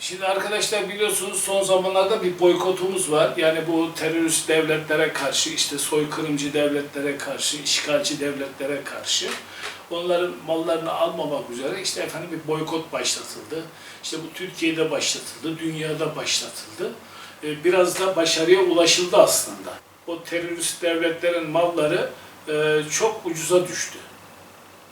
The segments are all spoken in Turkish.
Şimdi arkadaşlar biliyorsunuz son zamanlarda bir boykotumuz var. Yani bu terörist devletlere karşı, işte soykırımcı devletlere karşı, işgalci devletlere karşı onların mallarını almamak üzere işte efendim bir boykot başlatıldı. İşte bu Türkiye'de başlatıldı, dünyada başlatıldı. Ee, Biraz da başarıya ulaşıldı aslında. O terörist devletlerin malları e, çok ucuza düştü.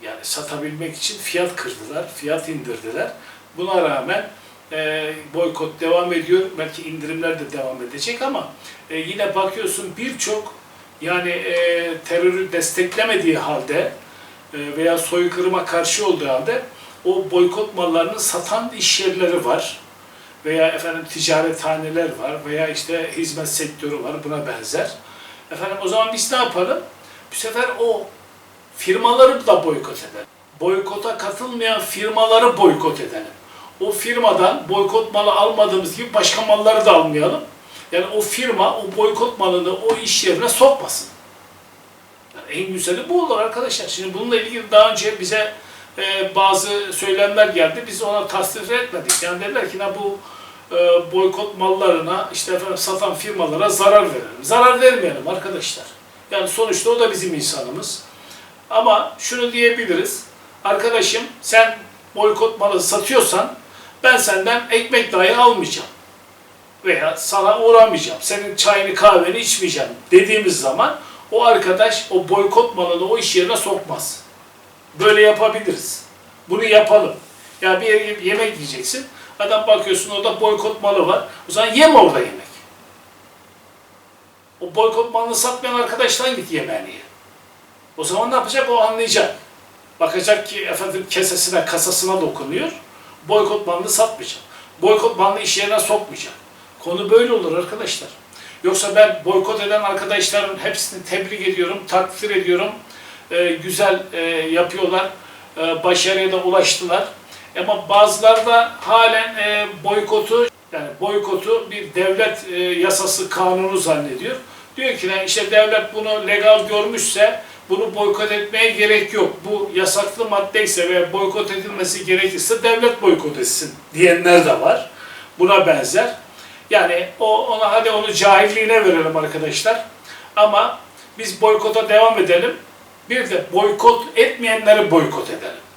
Yani satabilmek için fiyat kırdılar, fiyat indirdiler. Buna rağmen e, boykot devam ediyor. Belki indirimler de devam edecek ama e, yine bakıyorsun birçok yani e, terörü desteklemediği halde e, veya soykırıma karşı olduğu halde o boykot mallarını satan iş yerleri var veya efendim ticarethaneler var veya işte hizmet sektörü var buna benzer. Efendim o zaman biz ne yapalım? Bu sefer o firmaları da boykot edelim. Boykota katılmayan firmaları boykot edelim. O firmadan boykot malı almadığımız gibi başka malları da almayalım. Yani o firma o boykot malını o iş yerine sokmasın. Yani en güzeli bu olur arkadaşlar. Şimdi bununla ilgili daha önce bize e, bazı söylemler geldi. Biz ona tasdik etmedik. Yani dediler ki "Ya bu e, boykot mallarına işte efendim satan firmalara zarar verelim. Zarar vermeyelim arkadaşlar. Yani sonuçta o da bizim insanımız. Ama şunu diyebiliriz. Arkadaşım sen boykot malı satıyorsan ben senden ekmek dahi almayacağım. Veya sana uğramayacağım. Senin çayını kahveni içmeyeceğim dediğimiz zaman o arkadaş o boykot malını o iş yerine sokmaz. Böyle yapabiliriz. Bunu yapalım. Ya bir yere yemek yiyeceksin. Adam bakıyorsun orada boykot malı var. O zaman yeme orada yemek. O boykot malını satmayan arkadaştan git yemeğini ye. O zaman ne yapacak? O anlayacak. Bakacak ki efendim kesesine, kasasına dokunuyor. Boykot malını satmayacak. Boykot malını iş yerine sokmayacak. Konu böyle olur arkadaşlar. Yoksa ben boykot eden arkadaşların hepsini tebrik ediyorum, takdir ediyorum. Ee, güzel e, yapıyorlar. Ee, başarıya da ulaştılar. Ama bazıları da halen e, boykotu yani boykotu bir devlet e, yasası kanunu zannediyor. Diyor ki "Lan işte devlet bunu legal görmüşse bunu boykot etmeye gerek yok. Bu yasaklı maddeyse ve boykot edilmesi gerekirse devlet boykot etsin diyenler de var. Buna benzer. Yani o ona hadi onu cahilliğine verelim arkadaşlar. Ama biz boykota devam edelim. Bir de boykot etmeyenleri boykot edelim.